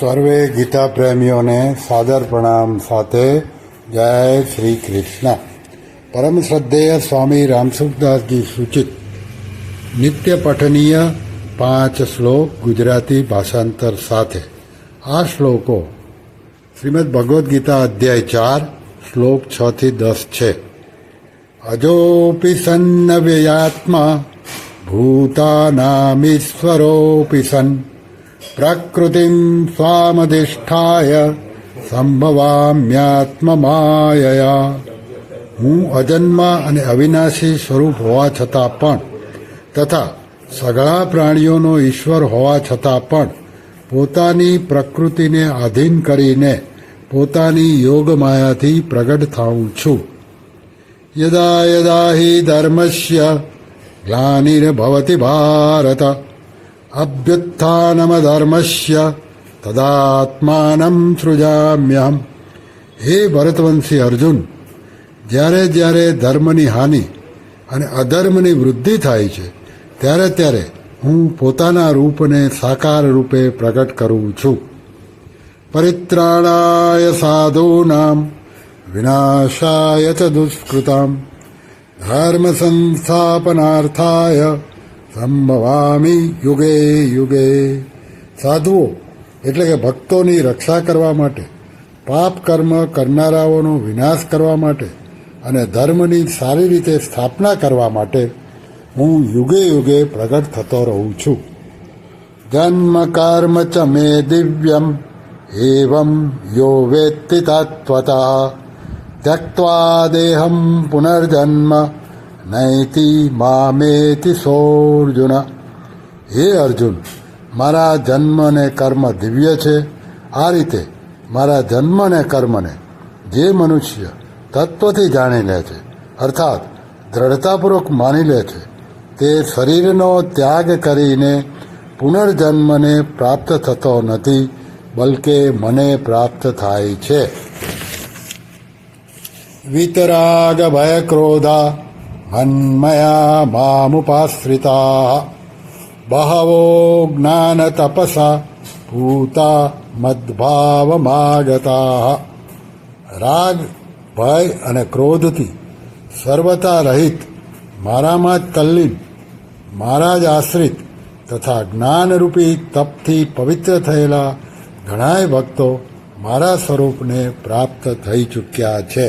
સર્વે ગીતા પ્રેમીઓને સાદર પ્રણામ સાથે જય શ્રી કૃષ્ણ. પરમ શ્રદ્ધેય સ્વામી રામસુખદાસજી સૂચિત નિત્ય પઠનીય પાંચ શ્લોક ગુજરાતી ભાષાંતર સાથે. આ શ્લોકો શ્રીમદ ભગવદ્ ગીતા અધ્યાય ચાર, શ્લોક છ થી દસ છે. અજોપી સન્ન વ્યયાત્મા ભૂતાનામીશ્વરોપી સન. પ્રકૃતિમ સ્વામધિષ્ઠાય સંભવામ્યાત્મમાયયા હું અજન્મા અને અવિનાશી સ્વરૂપ હોવા છતાં પણ તથા સઘળા પ્રાણીઓનો ઈશ્વર હોવા છતાં પણ પોતાની પ્રકૃતિને આધીન કરીને પોતાની યોગમાયાથી પ્રગટ થાઉં છું યદા યદા હિ ધર્મસ્ય ગ્લાનિર્ભવતી ભારત અભ્યુત્થાનમધર્મસ્ય તદાત્માનમ સૃજામ્યહમ હે ભરતવંશી અર્જુન જ્યારે જ્યારે ધર્મની હાનિ અને અધર્મની વૃદ્ધિ થાય છે ત્યારે ત્યારે હું પોતાના રૂપને સાકાર રૂપે પ્રગટ કરું છું પરિત્રાણાય સાધૂનામ વિનાશાય ચ દુષ્કૃતામ ધર્મ સંસ્થાપનાર્થાય સંભવામી યુગે યુગે. સાધુઓ, એટલે કે ભક્તોની રક્ષા કરવા માટે, પાપ કર્મ કરનારાઓનો વિનાશ કરવા માટે અને ધર્મની સારી રીતે સ્થાપના કરવા માટે હું યુગે યુગે પ્રગટ થતો રહું છું. જન્મ કર્મ ચ મે દિવ્યમ, એવમ યો વેત્તિ તત્વતા. ત્યક્વા દેહમ પુનર્જન્મ નૈતિ મામેતિ સોર્જુન. હે અર્જુન, મારા જન્મ અને કર્મ દિવ્ય છે. આ રીતે મારા જન્મ અને કર્મને જે મનુષ્ય તત્વથી જાણી લે છે, અર્થાત દ્રઢતાપૂર્વક માની લે છે, તે શરીરનો ત્યાગ કરીને પુનર્જન્મને પ્રાપ્ત થતો નથી, બલકે મને પ્રાપ્ત થાય છે. વિતરાગ ભય ક્રોધા મન્મયા મામુપાશ્રિતા बहवो તપસા ભૂતા મદભાવમાગતા રાગ ભય અને ક્રોધથી સર્વતા રહિત મારામાં જ તલ્લીન મારા જ આશ્રિત તથા જ્ઞાનરૂપી તપથી પવિત્ર થયેલા ઘણાય ભક્તો મારા સ્વરૂપને પ્રાપ્ત થઈ ચૂક્યા છે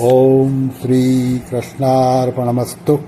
ઓમ શ્રી કૃષ્ણાર્પણમસ્તુ